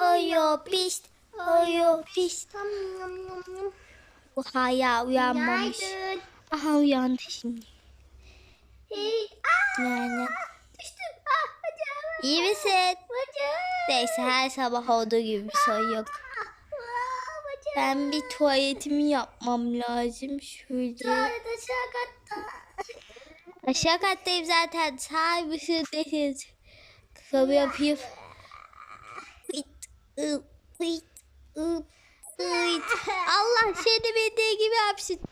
Oyo pist. Oyo pist. Bu hala uyanmamış. Günaydın. Aha uyandı şimdi. Hey. Aa, Yani. düştüm. Ah bacağım. İyi misin? Bacağım. Neyse her sabah olduğu gibi bir sorun yok. Ah. Ben bir tuvaletimi yapmam lazım. Şöyle. Tuvalet aşağı katta. Aşağı kattayım zaten. Sağ mısınız? Tabii yapayım. Allah seni bildiği gibi.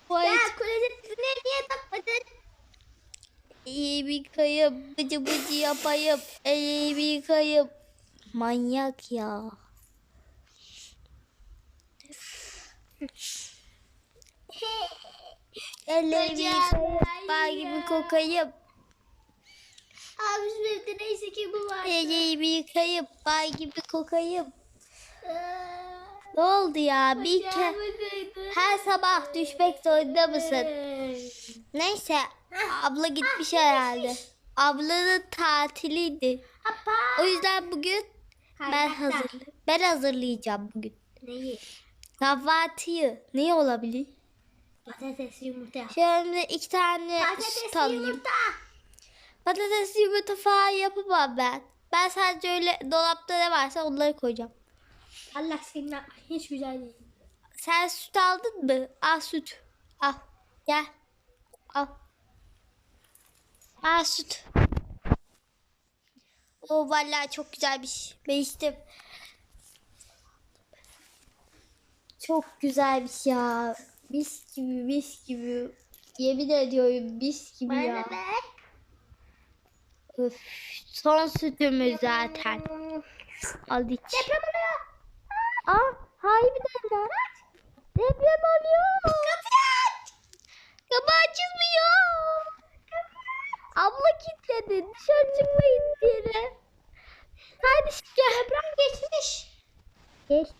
Tuvalet. Ya klozetine niye takmadın? İyi yıkayıp bıcı bıcı yapayım. Elimi yıkayıp. Manyak ya. Ellerimi yıkayıp bağ gibi kokayım. Abi evde neyse ki bu var. Ellerimi yıkayıp bağ gibi kokayım. Ne oldu ya? Bir ke her sabah düşmek zorunda mısın? Neyse abla gitmiş herhalde. Ablanın tatiliydi. O yüzden bugün ben hazır ben hazırlayacağım bugün. Neyi? Kahvaltıyı. Ne olabilir? Patates yumurta. Şöyle iki tane Patates süt alayım. yumurta. Patates yumurta falan yapamam ben. Ben sadece öyle dolapta ne varsa onları koyacağım. Allah senin hiç güzel değil. Sen süt aldın mı? Al süt. Al. Gel. Al. Al süt. O vallahi çok güzelmiş. Ben içtim. Çok güzelmiş ya. Mis gibi mis gibi. Yemin ediyorum mis gibi ya. Bana ver. Öf, son sütümüz zaten. Al iç. Deprem oluyor. Aa, harbiden lan. Deprem oluyor. Kapıyı aç. Kapı açılmıyor. Abla kilitledi. Dışarı çıkmayın diye. Kardeşim gel. Deprem geçmiş. Geçti.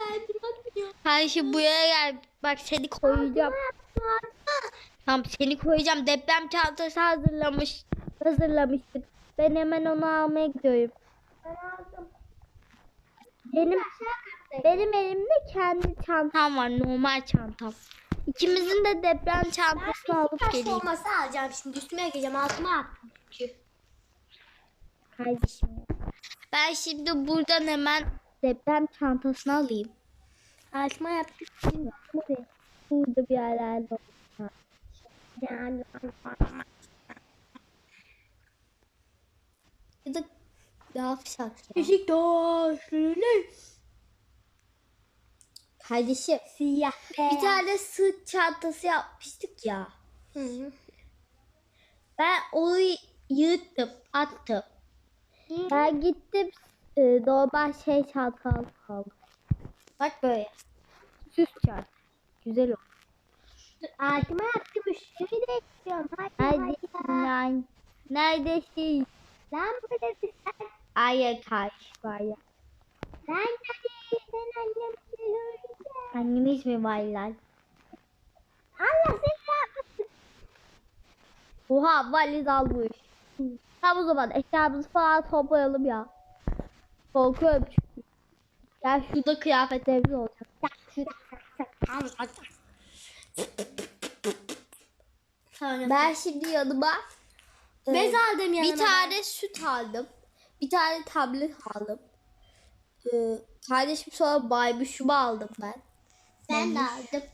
Ben bilmiyorum. Kardeşim buraya gel. Bak seni koyacağım. Tamam seni koyacağım. Deprem çantası hazırlamış. Hazırlamıştık. Ben hemen onu almaya gidiyorum. Ben aldım. Benim benim elimde kendi çantam var. Normal çantam. İkimizin de deprem çantasını alıp geleyim. olması alacağım şimdi. Üstüme gireceğim. Altıma attım. Çünkü. Kardeşim. Ben şimdi buradan hemen deprem çantasını alayım. Altıma yaptım. Burada, burada bir yerlerde. Yani. Ya da ne yapsak ya? Beşiktaş. Ne? Kardeşim Siyah. bir tane sırt çantası yapmıştık ya. Hı -hı. Ben onu yırttım, attım. Ben gittim e, normal şey çanta alıp aldım. Bak böyle. Süs çanta. Güzel oldu. Altıma yaptım. Üstümü de istiyorum. Hadi Hadi. Neredesin? Lan burada bir. Aya karşı var ya. Hadi. Sen annem söyleyeceğim. Annemiz mi var lan? Allah seni. Oha valiz almış. Tamam o zaman eşyamızı falan toplayalım ya. Korkuyorum çünkü. Ya şurada kıyafetlerimiz olacak. Ben şimdi yanıma Bez aldım yanıma. bir tane süt aldım. Bir tane tablet aldım. Ee, kardeşim sonra baybuşumu aldım ben. ben de aldım.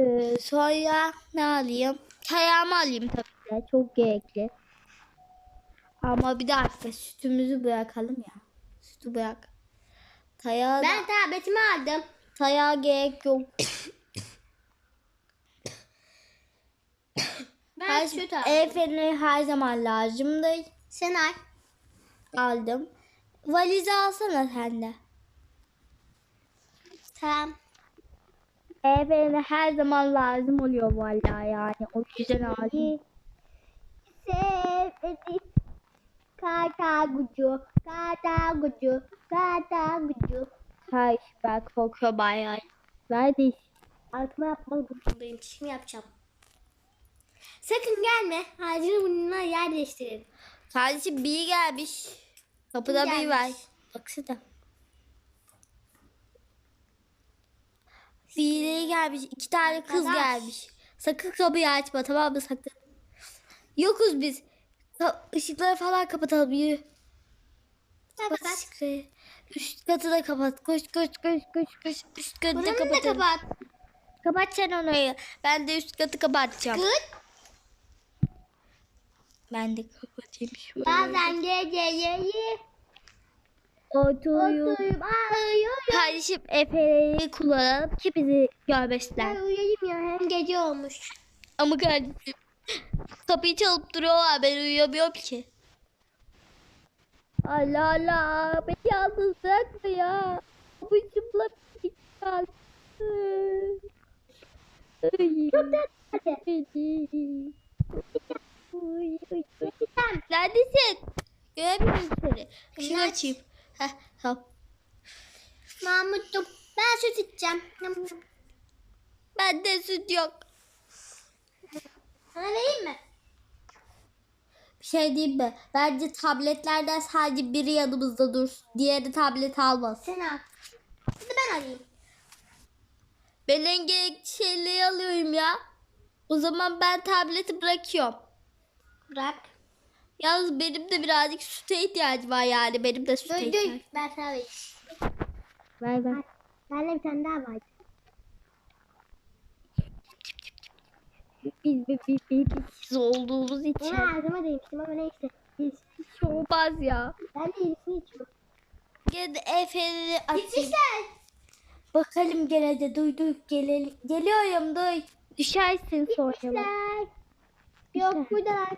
Ee, sonra ne alayım? Kayağımı alayım tabii ki. Çok gerekli. Ama bir dakika sütümüzü bırakalım ya. Sütü bırak. Tayağa, Ben tabletimi aldım. tayağa gerek yok. Ben Her, süt aldım. el feneri her zaman lazımdı. Sen al. Aldım. Valizi alsana sen de. Tamam. Feneri her zaman lazım oluyor vallahi yani. O yüzden aldım. Sevdim. Kata gucu, kata gucu, kata gucu. Hayır ben korkuyorum bayağı. Neredesin? Altıma yapmalı buradayım. Çişimi yapacağım. Sakın gelme. Ağacını burnuna yer değiştirelim. Kardeşim biri gelmiş. Kapıda Kim biri var. Baksana. Biri gelmiş. iki tane kız Arkadaş. gelmiş. Sakın kapıyı açma tamam mı sakın. Yokuz biz. Işıkları falan kapatalım yürü. Kapat ışıkları. Üst katı da kapat. Koş koş koş koş koş. Üst katı da kapat. Kapat sen onu. Ben de üst katı kapatacağım. Kız. Ben de kapatayım şöyle. Bazen geceleri oturup. Kardeşim Efe'yi kullanalım ki bizi Ben görmesinler. uyuyayım ya hem gece olmuş. Ama kardeşim kapıyı çalıp duruyorlar ben uyuyamıyorum ki. Allah Allah beni yalnız bırakma ya. Babacımla bir kalsın. Çok tatlı. Beni. Uy, uy, uy. Sen Neredesin? Göremiyorum seni. Işığı Bunlar- açayım. Heh, tamam. Mahmut'cum ben süt içeceğim. Bende süt yok. Sana vereyim mi? Bir şey diyeyim mi? Bence tabletlerden sadece biri yanımızda dursun. Diğeri tablet almasın. Sen al. Hadi ben alayım. Ben en gerekli alıyorum ya. O zaman ben tableti bırakıyorum. Bırak. Yalnız benim de birazcık süte ihtiyacım var yani. Benim de süte Dur dur. ihtiyacım. Ben sana vereyim. Ver ver. Bende bir tane daha var. Biz biz biz biz biz olduğumuz için. Ona ağzıma değmiştim ama neyse. Biz. Hiç olmaz ya. Ben de yenisini içiyorum. Gel de Efe'ni açayım. Gitmişler. Bakalım gene de duy duy gelelim. Geliyorum duy. Düşersin sonra. bak. Gitmişler. Yok buradalar.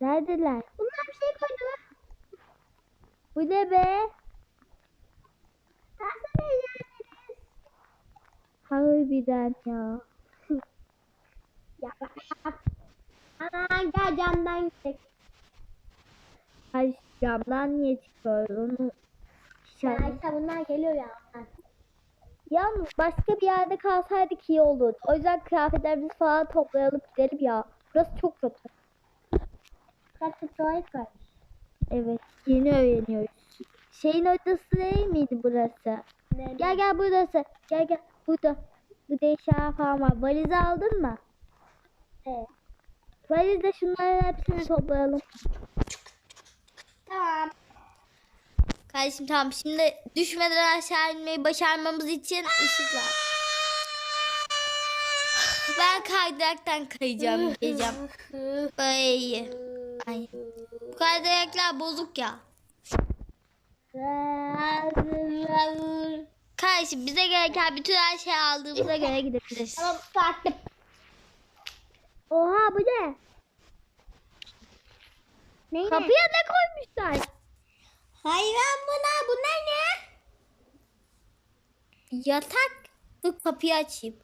Neredeler? bunlar bir şey koydu. Bu ne be? Aslında eğlendiniz. Harbiden ya. Ya. Aman gel camdan gittik. Ay camdan niye çıkıyor onu? Ya işte bunlar geliyor ya. Yalnız başka bir yerde kalsaydık iyi olurdu. O yüzden kıyafetlerimizi falan toplayalım gidelim ya. Burası çok kötü. Tuvalet var. Evet yeni öğreniyoruz. Şeyin odası değil miydi burası? Ne? Gel gel burası. Gel gel burada. Burada eşya falan var. Valizi aldın mı? Evet. Valizde şunların hepsini toplayalım. Tamam. Kardeşim tamam şimdi düşmeden aşağı inmeyi başarmamız için ışıklar. Ben kaydıraktan kayacağım diyeceğim. Böyle iyi. Ay. Bu kaydıraklar bozuk ya. Kardeşim bize gereken bütün her şeyi aldığımıza göre gidebiliriz. Tamam farklı. Oha bu ne? Ne? Kapıya ne koymuşlar? Hayvan buna. Bunlar ne? Yatak. Dur kapıyı açayım.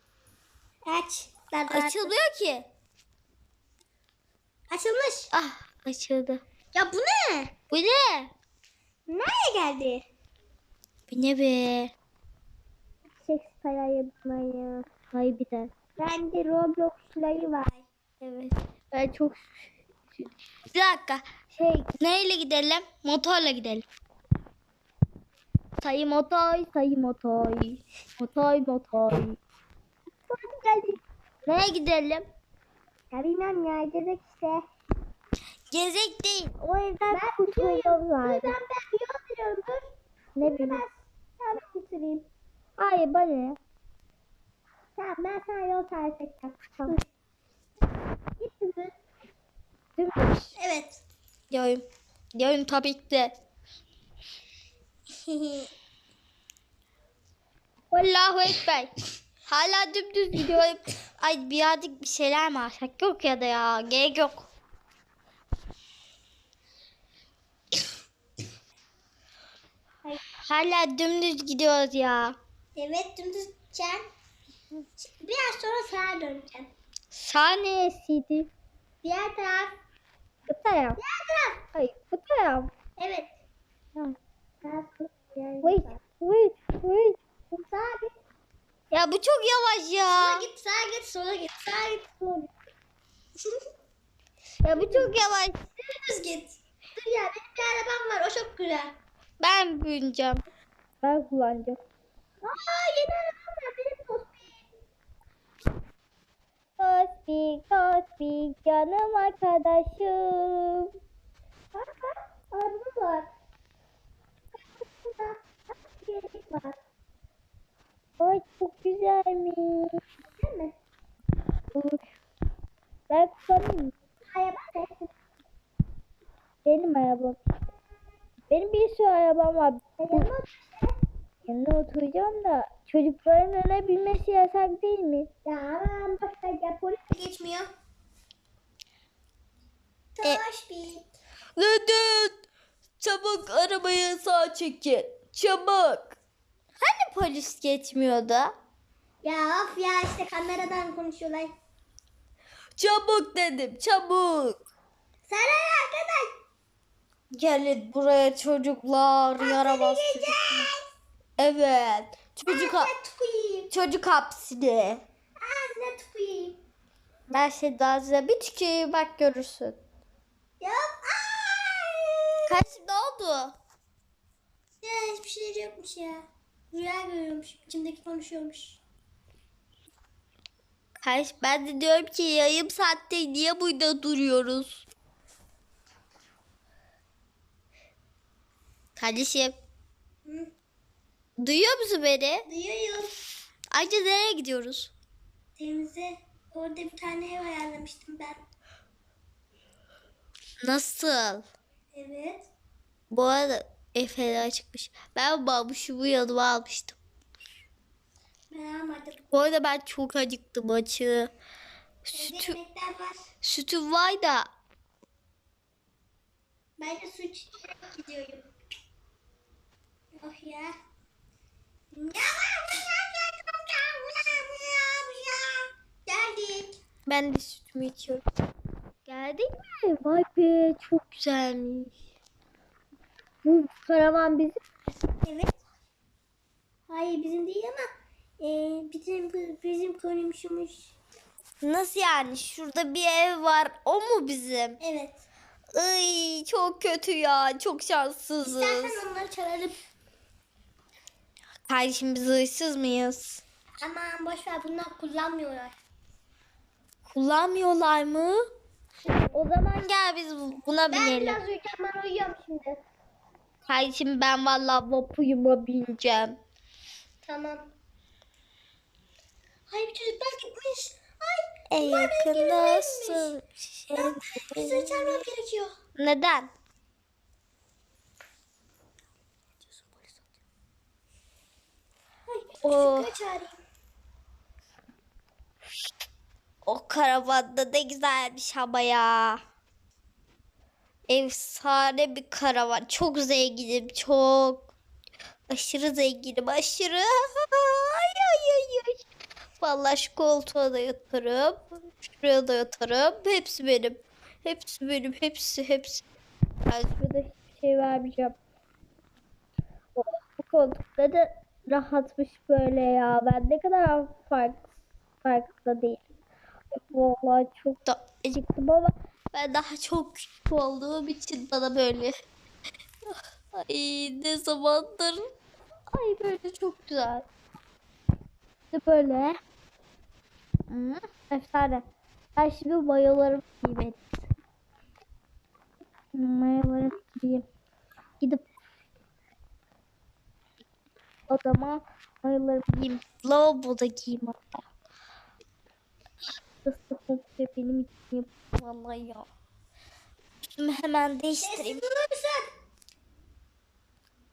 Aç. Ben Açılmıyor ki. Açılmış. Ah açıldı. Ya bu ne? Bu ne? Nereye geldi? Bu ne be? Seks para yapmaya. Harbiden. Bende Roblox'ları var. Evet. Ben çok... Bir dakika. Şey, neyle gidelim? Motorla gidelim. Sayı motor, sayı motor. Motor, motor. Nereye gidelim? Ya bilmem ya gidelim işte. Gezek değil. O evden ben biliyorum. lazım. Ben ben yol biliyorum. Dur. Ne Ben bileyim. sana götüreyim. Hayır bana ne? Tamam ben sana yol tarif edeceğim. Tamam. Git kızım. Dümdüz. Evet. Diyorum. Diyorum tabii ki de. Allahu Ekber. Hala dümdüz gidiyorum. Ay birazcık bir şeyler mi alsak? Yok ya da ya. Gerek yok. Hala dümdüz gidiyoruz ya. evet dümdüz gideceğim. Biraz sonra sağa döneceğim. Sahnesiydi. Diğer taraf. Bu taraf. Diğer taraf. Hayır bu taraf. Evet. Ha. Sağ Wait, wait, wait. Sağa git. Ya bu çok yavaş ya. Sola git, sağa git, sola git, sağa git, sola git. Ya bu çok yavaş. Dümdüz git. Dur ya benim bir arabam var çok güzel. Ben bineceğim. Ben kullanacağım. Aa yeni arabam var benim Tospik. Tospik, Tospik, canım arkadaşım. Bak bak araba var. Burada gerek var. Ay çok güzelmiş. Değil mi? Dur. Ben kullanayım? Araba? Benim arabam. Benim bir sürü arabam var. Yanıma Yanına oturacağım da çocukların öne binmesi yasak değil mi? Ya ver ya polis geçmiyor. E- Tospik. Neden? Çabuk arabayı sağ çekin. Çabuk. Polis geçmiyordu? Ya of ya işte kameradan konuşuyorlar. Çabuk dedim çabuk. Sana arkadaş. Gelin buraya çocuklar yaramaz çocuk. Evet. Çocuk ha- Ağzına tüküreyim. çocuk hapsine. Ağzına tüküreyim. Ben şey daha size bir tüküreyim bak görürsün. Ya ay. Kaç ne oldu? Ya hiçbir şey yokmuş ya. Rüya görüyormuş. İçimdeki konuşuyormuş. Kaç ben de diyorum ki yarım saatte niye burada duruyoruz? Kardeşim Hı. duyuyor musun beni? Duyuyorum. Ayrıca nereye gidiyoruz? Denize orada bir tane ev ayarlamıştım ben. Nasıl? Evet. Bu arada Efe'ler çıkmış. Ben babuşumu yanıma almıştım. Ben almadım. Bu arada ben çok acıktım açı. Evde Sütü, yemekler var. da Ben de su gidiyorum. Oh ya. Geldik. ben de sütümü içiyorum. Geldik mi? Vay be çok güzelmiş. Bu karavan bizim. Evet. Hayır bizim değil ama e, bizim bizim konumuşumuş. Nasıl yani? Şurada bir ev var. O mu bizim? Evet. Ay çok kötü ya. Çok şanssızız. İstersen onları çalalım. Kardeşim biz hırsız mıyız? Aman boş ver bunlar kullanmıyorlar. Kullanmıyorlar mı? O zaman gel biz buna Ben binelim. biraz uyuyacağım ben uyuyorum şimdi. Hayır şimdi ben valla vapuyuma bineceğim. Tamam. Hayır çocuklar gitmiş. Ay. E yakında su. Şey ben bize gerekiyor. Neden? O. Oh. O karavanda da güzelmiş hava ya. Efsane bir karavan. Çok zenginim. Çok. Aşırı zenginim. Aşırı. Ay ay ay ay. Vallahi şu koltuğa da yatarım. Şuraya da yatarım. Hepsi benim. Hepsi benim. Hepsi hepsi. Ben şurada hiçbir şey vermeyeceğim. Oh, bu koltukta da rahatmış böyle ya. Ben ne kadar fark, farkında değilim. Vallahi çok da acıktım ama ben daha çok küçük olduğum için bana böyle ay ne zamandır ay böyle çok güzel. İşte böyle Hı, efsane. Ben şimdi mayolarımı giyeyim. Mayolarımı giyeyim. Gidip odama mayolarımı giyeyim. Lavaboda giyeyim hatta. Komple benim için vallahi ya. Üstümü hemen değiştireyim. Sessiz olur musun?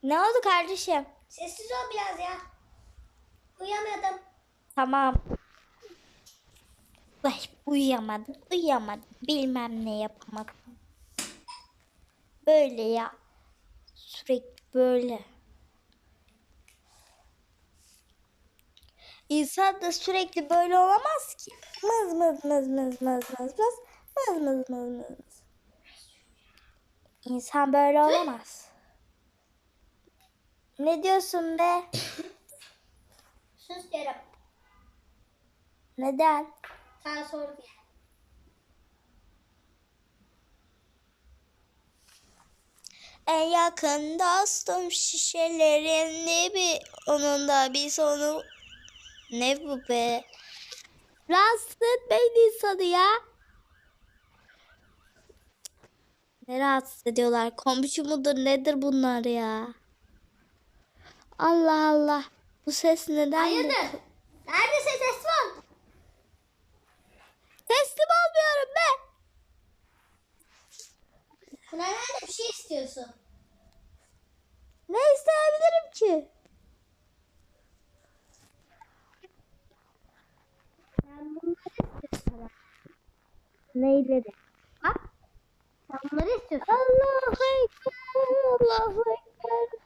Ne oldu kardeşim? Sessiz ol biraz ya. Uyuyamadım. Tamam. Ay, uyuyamadım, uyuyamadım. Bilmem ne yapamadım. Böyle ya. Sürekli böyle. İnsan da sürekli böyle olamaz ki. Mız mız mız mız mız mız mız mız mız. İnsan böyle olamaz. Ne diyorsun be? Sus diyorum. Neden? Sana sor diye. En yakın dostum şişelerin ne bir onun da bir sonu ne bu be? Rahatsız etmeyin insanı ya. Ne rahatsız ediyorlar? Komşu mudur nedir bunlar ya? Allah Allah. Bu ses neden? bu? Hayırdır? Neredesin ses var? Teslim olmuyorum be. Nerede bir şey istiyorsun? Ne isteyebilirim ki? Ben bunları istiyorum. Neyleri? Bunları istiyorsun. Allahu Ekber, Allahu Ekber.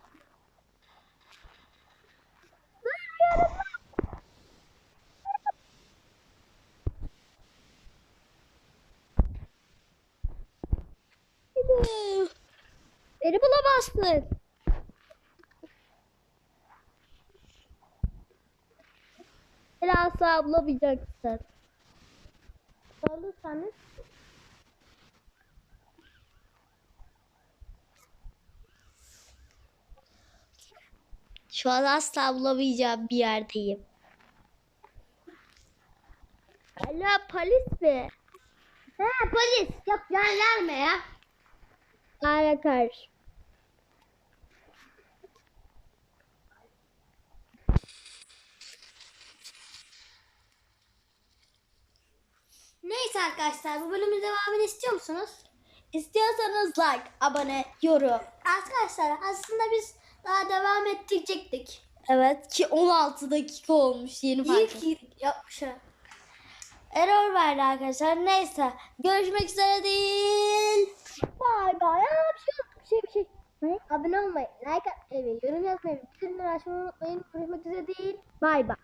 Beni bulamazsın. Beni asla bulamayacaksın. Olursanız Şu an asla bulamayacağım bir yerdeyim. Alo polis mi? He polis. Yok yan verme ya. Ara karşı. Neyse arkadaşlar bu bölümün devamını istiyor musunuz? İstiyorsanız like, abone, yorum. Arkadaşlar aslında biz daha devam ettirecektik. Evet ki 16 dakika olmuş yeni fark İyi ki yapmışım. Error verdi arkadaşlar. Neyse. Görüşmek üzere değil. Bay bay. Aa, bir şey yok. Bir şey bir şey. Ne? Abone olmayı, like atmayı, yorum yazmayı, bildirimleri açmayı unutmayın. Görüşmek üzere değil. Bay bay.